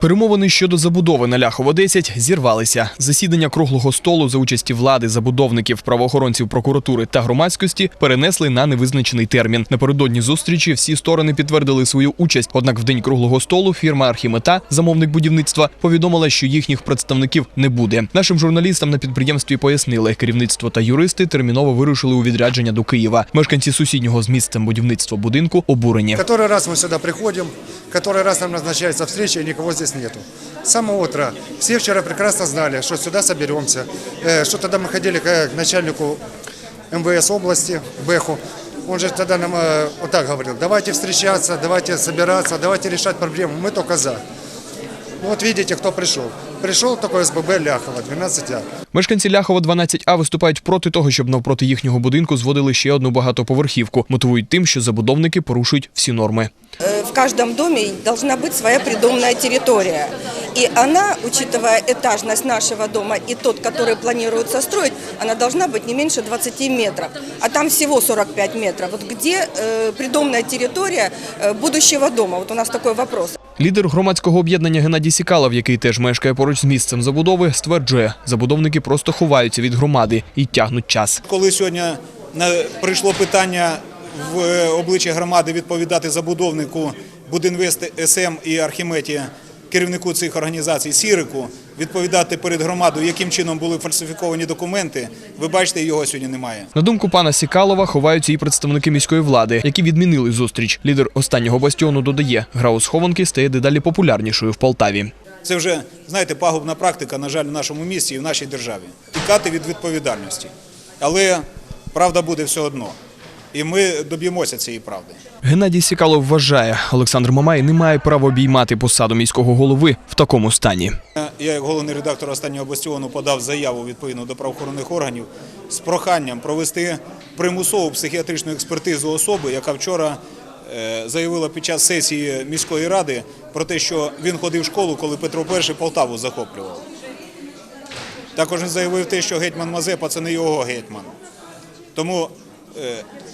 Перемовини щодо забудови на Ляхово 10 зірвалися. Засідання круглого столу за участі влади, забудовників, правоохоронців прокуратури та громадськості перенесли на невизначений термін. Напередодні зустрічі всі сторони підтвердили свою участь. Однак в день круглого столу фірма Архімета, замовник будівництва, повідомила, що їхніх представників не буде. Нашим журналістам на підприємстві пояснили, керівництво та юристи терміново вирушили у відрядження до Києва. Мешканці сусіднього з місцем будівництва будинку обурені. Который раз мы сюда приходим, который раз нам назначается встреча, и никого здесь нету. С самого утра. Все вчера прекрасно знали, что сюда соберемся. Э, Что тогда мы ходили к начальнику МВС области, Бэху. Он же тогда нам э, вот так говорил, давайте встречаться, давайте собираться, давайте решать проблему. Мы только за. Ну вот видите, кто пришел. Пришел такой СББ Ляхова, 12А. Мешканці Ляхова 12А виступають проти того, щоб навпроти їхнього будинку зводили ще одну багатоповерхівку. Мотивують тим, що забудовники порушують всі норми. Э, В каждом доме должна быть своя придомная территория. И она, учитывая этажность нашего дома и тот, который планируется строить, она должна быть не меньше 20 метров. А там всего 45 метров. Вот где э, придомная территория э, будущего дома? Вот у нас такой вопрос. Лідер громадського об'єднання Геннадій Сікалов, який теж мешкає поруч з місцем забудови, стверджує, забудовники просто ховаються від громади і тягнуть час. Коли сьогодні на- прийшло питання в е, обличчя громади відповідати забудовнику Будинвест СМ і Архіметі, керівнику цих організацій Сірику, відповідати перед громадою, яким чином були фальсифіковані документи, ви бачите, його сьогодні немає. На думку пана Сікалова, ховаються і представники міської влади, які відмінили зустріч. Лідер останнього бастіону додає, гра у схованки стає дедалі популярнішою в Полтаві. Це вже, знаєте, пагубна практика, на жаль, в нашому місті і в нашій державі. Тікати від відповідальності. Але правда буде все одно. І ми доб'ємося цієї правди. Геннадій Сікалов вважає, Олександр Мамай не має права обіймати посаду міського голови в такому стані. Я, як головний редактор останнього бастіону, подав заяву відповідно до правоохоронних органів з проханням провести примусову психіатричну експертизу особи, яка вчора е, заявила під час сесії міської ради про те, що він ходив в школу, коли Петро І Полтаву захоплював. Також він заявив те, що гетьман Мазепа це не його гетьман. Тому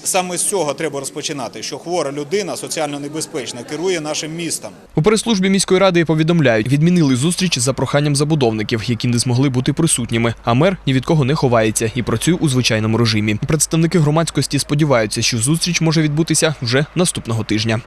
саме з цього треба розпочинати, що хвора людина соціально небезпечна керує нашим містом. У прес-службі міської ради повідомляють, відмінили зустріч за проханням забудовників, які не змогли бути присутніми. А мер ні від кого не ховається і працює у звичайному режимі. Представники громадськості сподіваються, що зустріч може відбутися вже наступного тижня.